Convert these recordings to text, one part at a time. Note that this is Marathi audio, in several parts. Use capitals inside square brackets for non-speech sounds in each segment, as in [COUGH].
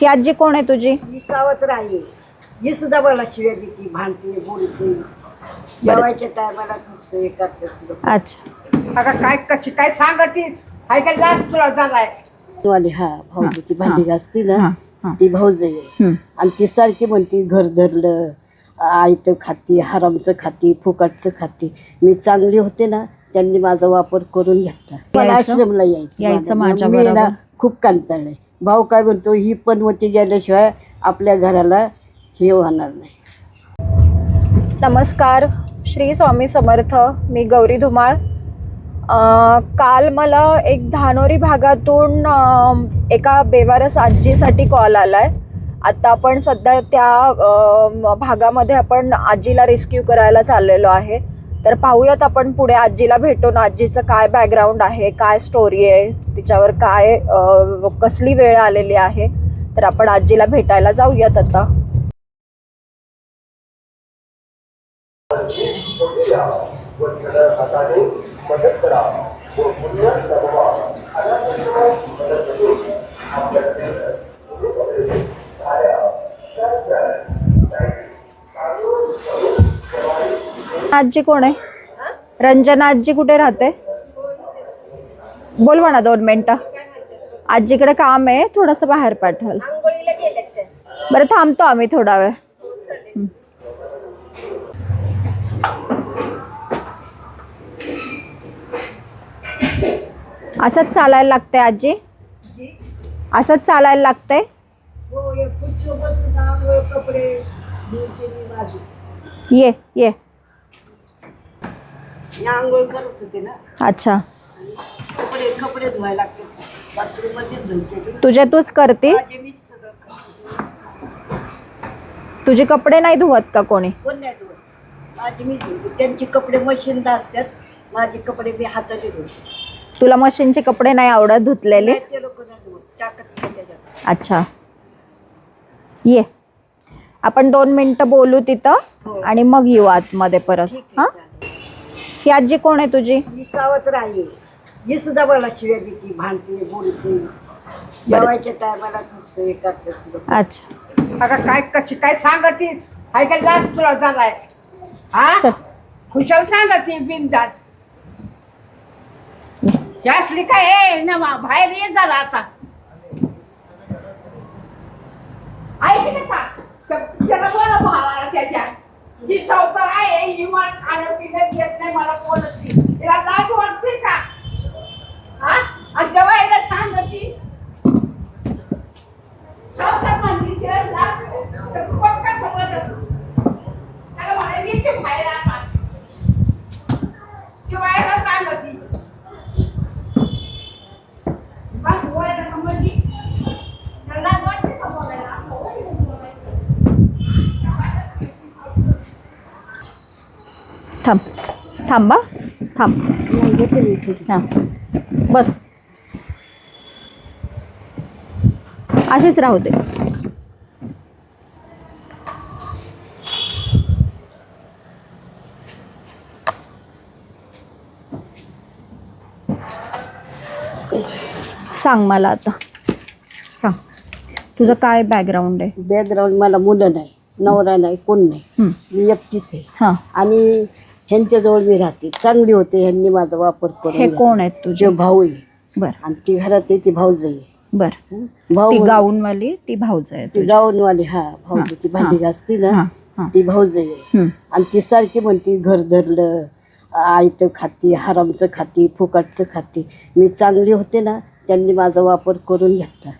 ही आजी कोण आहे तुझी? ही सावत्र आहे. ही सुद्धा मला शिव्या देते भांडते बोलते. जेवायच्या टायमाला हे करते अच्छा. आता काय कशी काय सांगती? काय जात तुला झालाय? वाली हा भाऊजी ती भांडी घासती हा, ना हा. ती भाऊज आहे. हम्म. आणि ती सारखी म्हणते घर धरलं आयतं खाती हरामचं खाती फुकटचं खाती. मी चांगली होते ना त्यांनी माझा वापर करून घेतला. मला यायचं? आश्रमला यायचं. यायचं. माझ्या मी ना बरोबर? खूप कंटाळले भाऊ काय म्हणतो ही पनवती गेल्याशिवाय आपल्या घराला हे होणार नाही. नमस्कार श्री स्वामी समर्थ मी गौरी धुमाळ. काल मला एक धानोरी भागातून एका बेवारस आजीसाठी कॉल आला आहे आता आपण सध्या त्या भागामध्ये आपण आजीला रेस्क्यू करायला चाललेलो आहे. तर पाहूयात आपण पुढे आजीला भेटून आजीचं काय बॅकग्राऊंड आहे काय स्टोरी आहे तिच्यावर काय कसली वेळ आलेली आहे. तर आपण आजीला भेटायला जाऊयात आता. आजी कोण आहे? रंजना आजी कुठे राहते? बोलवा ना दोन मिनिटं. आजीकडे काम आहे थोडंसं बाहेर पाठवाल. बरं थांबतो आम्ही थोडा वेळ. असंच चालायला लागतंय आजी? असंच चालायला लागतंय? हो. ये ये. मी आंघोळ करत होते ना. अच्छा. कपडे कपडे धुवायला लागते. बाथरूममध्ये धुते मी. तुझे तूच करते? माझे मीच सगळं करते. तुझे कपडे नाही धुवत का कोणी? कोण नाही धुवत. माझे मी धुते. त्यांचे कपडे मशीनला असतात. माझे कपडे मी हाताने धुते. तुला मशीनचे कपडे नाही आवडत धुतलेले? नाही ते लोक नाही धुवत. टाकत नाही त्याच्यात. अच्छा. ये. आपण दोन मिनिटं बोलू तिथं हो. आणि मग येऊ आतमध्ये परत. ठीक हा? आहे. ही आजी कोण आहे तुझी? ही सावत्र आहे ही सुद्धा मला शिव्या देते भांडते बोलते. जेवायच्या टायमाला हे करते अच्छा. आता काय कशी काय सांगती? हाय काय जात तुला झालाय. हा? चल. खुशाल सांगती बिनदात असली काय ए ना मा- बाहेर ये झाला आता. ऐकलं का? त्याला बोला भावाला त्याच्या. ही आहे ही मला खाणं पिणं देत नाही मला बोलत नाही तिला लाज वाटते का हा आणि जेव्हा याला सांगती चौतर म्हणली तिला लाज तर पक्का समजत त्याला म्हणायची की बाहेर आता किंवा याला सांगती बा, बोलायला का म्हणजे? त्याला लाज वाटते का बोलायला? असं होय ना बोलायचं. थांब. थांबा थांब. हा. बस. अशीच राहू दे. सांग मला आता. सांग. तुझं काय बॅकग्राऊंड आहे? बॅकग्राऊंड मला मुलं नाही नवरा नाही कोण नाही. मी एकटीच आहे. हां. आणि ह्यांच्याजवळ मी राहते. चांगली होते ह्यांनी माझा वापर करून हे घेतला. कोण आहेत तुझे? भाऊ आहे. बर. आणि ती घरात आहे ती भाऊज आहे. बर? भाऊ ती म्हण- गाऊनवाली ती भाऊज आहे ती तुझी. गाऊनवाली हा भाऊ हा, ती भांडी. घासती हा, ना हा. ती भाऊज आहे. आणि ती सारखी म्हणते घर धरलं आयतं खाती हरामचं खाती फुकटचं खाती. मी चांगली होते ना त्यांनी माझा वापर करून घेतला.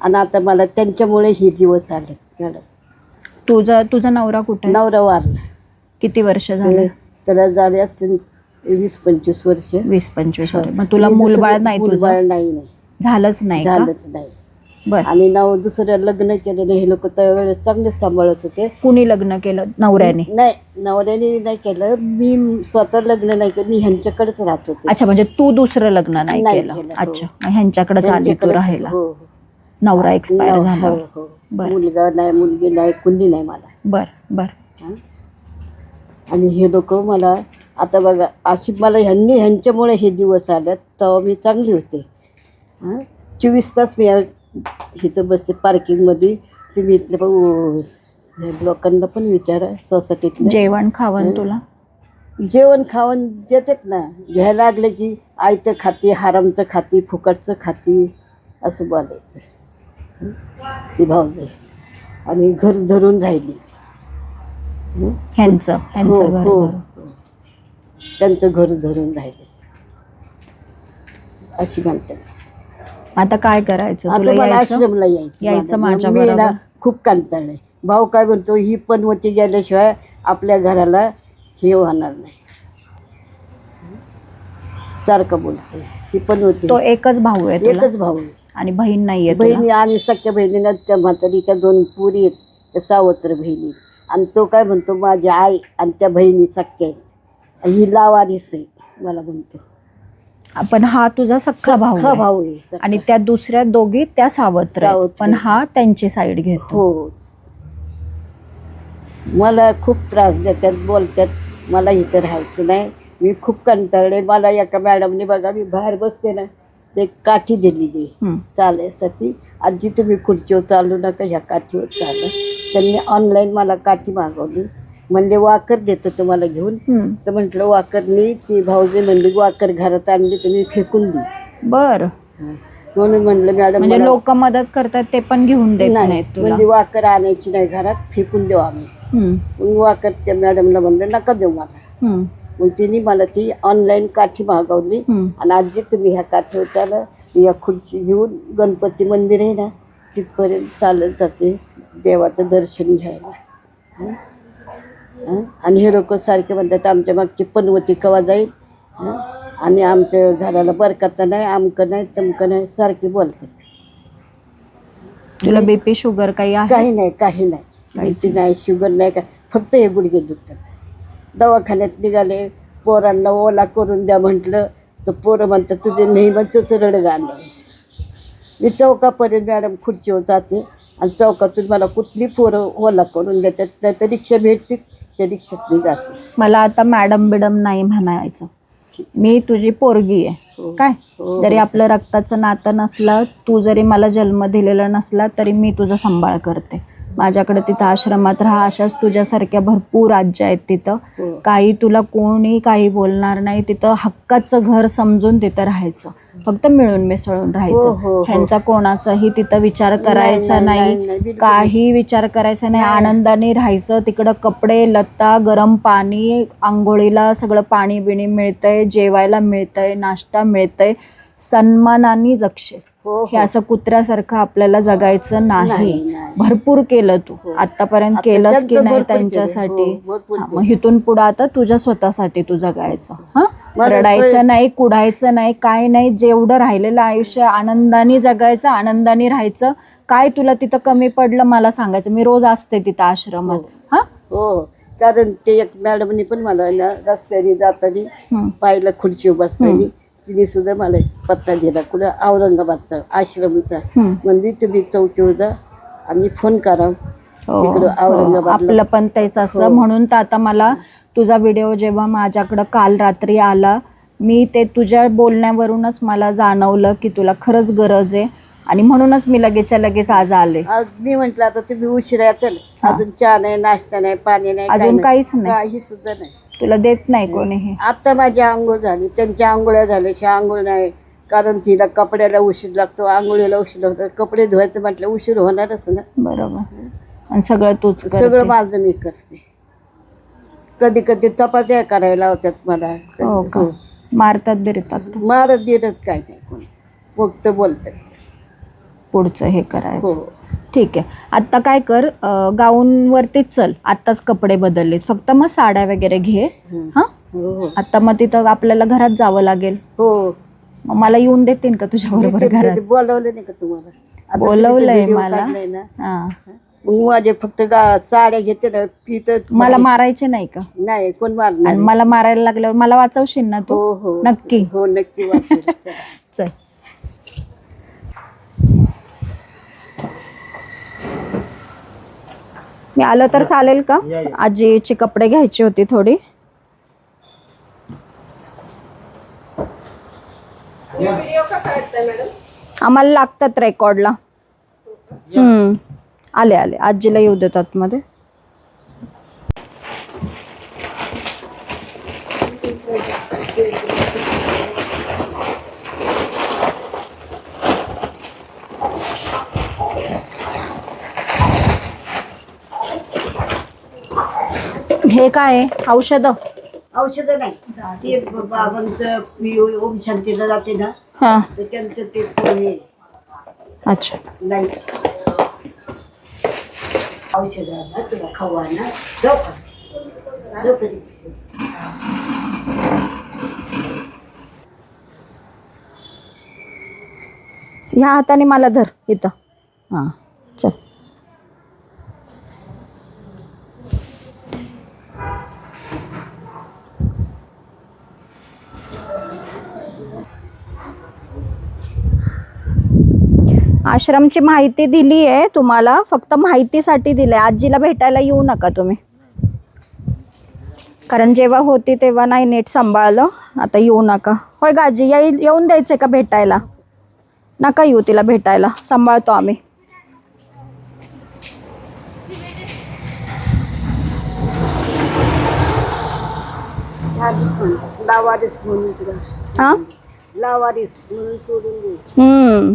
आणि आता मला त्यांच्यामुळे हे दिवस आले मॅडम. तुझा तुझा नवरा कुठे? आहे? नवरा वारला. किती वर्ष झाले? त्याला झाले असतील वीस पंचवीस वर्ष. वीस पंचवीस वर्ष. मग तुला मूलबाळ नाही मूलबाळ तुझं नाही नाही. झालंच नाही का? झालंच नाही. बर. आणि नाव दुसऱ्या लग्न केलेलं हे लोक त्यावेळेस चांगले सांभाळत होते. कुणी लग्न केलं? नवऱ्याने? नाही नवऱ्याने नाही केलं. मी स्वतः लग्न नाही केलं. मी ह्यांच्याकडेच राहत होते. अच्छा म्हणजे तू दुसरं लग्न नाही नाही केलं. केलं, हो. अच्छा मग ह्यांच्याकडेच आली तू ह्यांच्याकडेच- राहायला हो, हो. नवरा एक्सपायर नव- झाला. हो, हो. बरं. मुलगा नाही मुलगी नाही कुणी नाही मला. बर बर. हं? आणि हे लोक मला आता बघा अशी मला ह्यांनी ह्यांच्यामुळे हे दिवस आल्यात तेव्हा मी चांगली होते. हां? चोवीस तास मी इथं बसते पार्किंगमध्ये. तुम्ही इथलं भाऊ हे लोकांना पण विचारा सोसायटीतलं. जेवण खावण तुला? जेवण खावण देतात ना. घ्यायला लागलं की आईचं खाती हारामचं खाती फुकटचं खाती असं बोलायचं? ती भाऊज. आणि घर धरून राहिली? ह्यांचं हो ह्यांचं घर हो. धरून. त्यांचं घर धरून राहिले. अशी म्हणतात. आता काय करायचं? तुला आता मला यायचं? आश्रमला यायचं. यायचं मला. माझ्या मी ना बरोबर? खूप कंटाळले भाऊ काय म्हणतो ही पनवती गेल्याशिवाय आपल्या घराला हे होणार नाही. सारखं बोलतो. ही पनवती तो एकच भाऊ आहे तुला? एकच भाऊ आहे. आणि बहीण नाहीये तुला? बहिणी आणि सख्या बहिणीनं त्या म्हातारीच्या दोन पुरी आहेत त्या सावत्र बहिणी. आणि तो काय म्हणतो माझी आई आणि त्या बहिणी सख्या आहेत ही लावारीस आहे मला म्हणतो पण हा तुझा सख्खा भाऊ सख्खा आहे. भाऊ आहे सख्खा. आणि त्या दुसऱ्या दोघी त्या सावत्र आहेत. सावत्र पण. हा त्यांची साईड घेतो हो मला खूप त्रास देतात बोलतात मला इथं राहायचं नाही मी खूप कंटाळले मला एका मॅडमने बघा मी बाहेर बसते ना ते काठी दिलेली हम्म. चालायसाठी आजी तुम्ही खुर्चीवर चालू नका ह्या काठीवर चाला त्यांनी ऑनलाईन मला काठी मागवली. म्हणले वाकर देतो तुम्हाला घेऊन. तर म्हटलं वाकरनी ती भाऊजी म्हणली वाकर घरात आणली तुम्ही फेकून दे. बर. म्हणून म्हणलं मॅडम म्हणजे लोक मदत करतात ते पण घेऊन देत नाही. म्हणजे वाकर आणायची नाही घरात फेकून देऊ आम्ही. मग वाकरच्या मॅडमला म्हणलं नका देऊ मला. मग तिने मला ती ऑनलाईन काठी मागवली. आणि आजी तुम्ही ह्या काठीवर चाला मी या खुर्ची घेऊन गणपती मंदिर आहे ना तिथपर्यंत चालत जाते देवाचं दर्शन घ्यायला? आणि हे लोक सारखे म्हणतात आमच्या मागची पनवती कवा जाईल? आणि आमच्या घराला बरकाचं नाही आमकं नाही तमकं नाही सारखे बोलतात. तुला बीपी शुगर काही आहे? काही नाही काही नाही. काहीच बीपी नाही. शुगर नाही काय. फक्त हे गुडघे दुखतात. दवाखान्यात निघाले पोरांना ओला करून द्या म्हटलं तर पोरं म्हणतात तुझे नेहमीच रडगाणं आहे. मी चौकापर्यंत मॅडम खुर्चीवर जाते आणि चौकातून मला कुठली पोरं ओला करून देतात नाही तर रिक्षा भेटतेच त्या रिक्षात मी जाते मला आता मॅडम बिडम नाही म्हणायचं मी तुझी पोरगी आहे हो. काय हो. जरी आपलं रक्ताचं नातं नसलं तू जरी मला जन्म दिलेला नसला तरी मी तुझा सांभाळ करते माझ्याकडे तिथं आश्रमात राहा अशाच तुझ्यासारख्या भरपूर राज्य आहेत तिथं. हो. काही तुला कोणी काही बोलणार नाही तिथं हक्काचं घर समजून तिथं राहायचं. फक्त मिळून मिसळून हो, राहायचं हो. ह्यांचा कोणाचाही तिथं विचार करायचा नाही, काही विचार करायचा नाही. आनंदाने राहायचं. तिकडं कपडे लत्ता गरम पाणी आंघोळीला सगळं पाणी बिणी मिळतंय जेवायला मिळतंय नाश्ता मिळतंय. सन्मानाने जगशील हो हे असं कुत्र्यासारखं आपल्याला जगायचं नाही. भरपूर केलं तू. हो. आतापर्यंत आता केलंस की नाही. त्यांच्यासाठी? हो, हा, मग इथून पुढं आता तुझ्या स्वतःसाठी तू जगायचं. हा? रडायचं नाही कुडायचं नाही काय नाही जेवढं राहिलेलं आयुष्य आनंदाने जगायचं आनंदाने राहायचं. काय तुला तिथं कमी पडलं मला सांगायचं. मी रोज असते तिथं आश्रमात. हा. हो? कारण ते एक मॅडमनी पण मला रस्त्याने जाताना. पाहिलं खुर्चीवर बसताना तिने सुद्धा मला पत्ता दिला कुठं औरंगाबादचा आश्रमचा. म्हणजे तुम्ही चौकीवर जा आणि फोन करा. हो, तिकडं हो. औरंगाबादला. आपलं पण तेच असं. हो. म्हणून तर आता मला तुझा व्हिडिओ जेव्हा माझ्याकडं काल रात्री आला मी ते तुझ्या बोलण्यावरूनच मला जाणवलं की तुला खरंच गरज आहे. आणि म्हणूनच मी लगेचच्या लगेच आज आले. आज मी म्हंटल आता तुम्ही उशिरा येताल. अजून चहा नाही नाश्ता नाही पाणी नाही अजून काही काहीच नाही. काही सुद्धा नाही. तुला देत नाही कोणीही. आता माझी आंघोळ झाली. त्यांच्या आंघोळ्या झाल्याशिवाय आंघोळ नाही. कारण तिला कपड्याला उशीर लागतो. आंघोळीला उशीर लागतो कपडे धुवायचं म्हटलं उशीर होणारच ना. बरोबर. आणि सगळं तूच सगळं. माझं मी करते. कधी कधी चपात्या करायला होत्यात मला. हो का? मारतात बिरतात मारत देत काय नाही कोण. फक्त बोलतात. पुढचं हे हो. करायचं ठीक आहे. आत्ता काय कर अं, गाऊनवरतीच चल. आत्ताच कपडे बदललेत. फक्त मग साड्या वगैरे घे. हं. हां? हो हो. आता मग तिथं आपल्याला घरात जावं लागेल. हो. मग मला येऊन देतील का तुझ्या बरोबर घरात? बोलवलं नाही का तुम्हाला? आता तुम्ही ते बोलवलंय video मला. काढलाय ना. हा. मग माझे फक्त गा- साड्या घेते ना पित मला मारायचे नाही का? नाही कोण मारणार आणि मला मारायला लागल्यावर मला वाचवशील ना हो तू हो नक्की. हो नक्की वाचेल. [LAUGHS] चला. चल. मी आलं तर चालेल का? आजीची कपडे घ्यायची होती थोडी. आम्हाला लागतात रेकॉर्डला. हम्म. आले आले. आजीला येऊ देतात मध्ये हे काय आहे? औषधं? औषधं नाही. ते बाबांचं मी ओम शांतीला जाते ना. हां. तर त्यांचं ते अच्छा. नाही. औषधं आणा तुला खाऊ आणा. जाऊ का जाऊ कधी ह्या हाताने मला धर इथं. हां चल आश्रमची माहिती दिली आहे तुम्हाला फक्त माहितीसाठी दिली आहे आजीला भेटायला येऊ नका तुम्ही. कारण जेव्हा होती तेव्हा नाही नीट सांभाळलं. आता येऊ नका. होय गाजी येईल येऊन द्यायचं का भेटायला? नका येऊ तिला भेटायला. सांभाळतो आम्ही. लावारिस म्हणून तुला. हां लावारिस म्हणून सोडून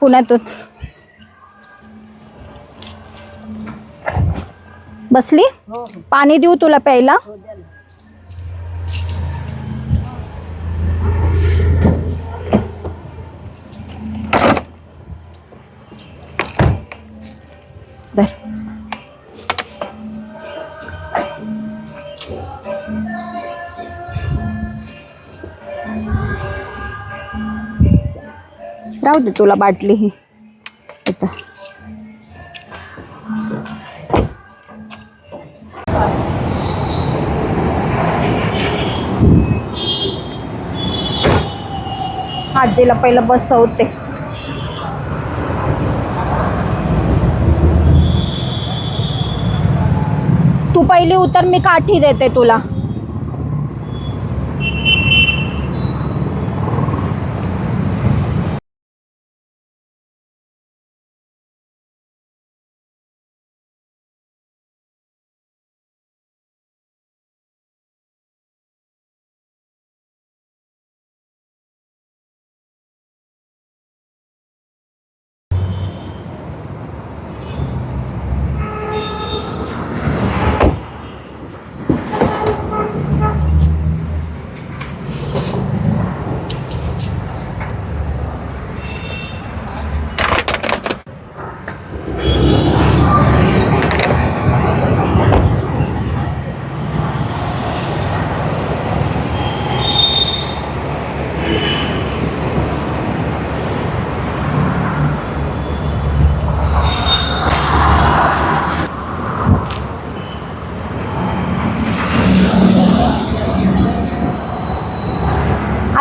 पुण्यातून बसली? पाणी देऊ तुला प्यायला? धर. राहू दे तुला बाटली ही. इथं आजीला पहिलं बसवते. तू पहिली उतर, मी काठी देते तुला.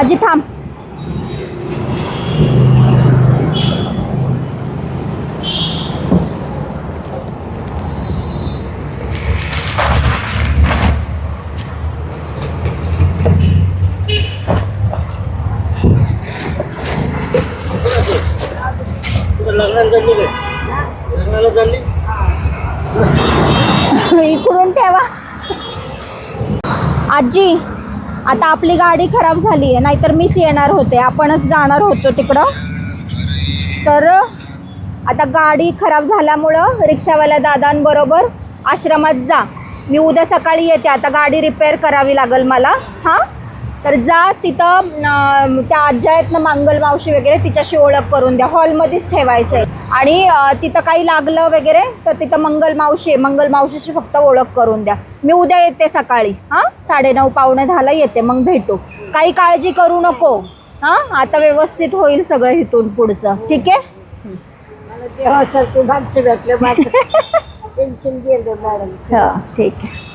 आजी थांब. इकडून ठेवा. आजी. आता आपली गाडी खराब झाली आहे नाहीतर मीच येणार होते आपणच जाणार होतो तिकडं. तर आता गाडी खराब झाल्यामुळं रिक्षावाल्या दादांबरोबर आश्रमात जा. मी उद्या सकाळी येते आता गाडी रिपेअर करावी लागेल मला. हां? तर जा तिथं त्या आज्या आहेत ना मंगल मावशी वगैरे तिच्याशी ओळख करून द्या. हॉलमध्येच ठेवायचं आहे आणि तिथं काही लागलं वगैरे तर तिथं मंगल मावशी आहे. मंगल मावशीशी फक्त ओळख करून द्या. मी उद्या येते सकाळी. हां? साडेनऊ पावणे दहाला येते. मग भेटू. काही काळजी करू नको. हा? आता व्यवस्थित होईल सगळं इथून पुढचं. ठीक आहे? [LAUGHS] हा ठीक आहे.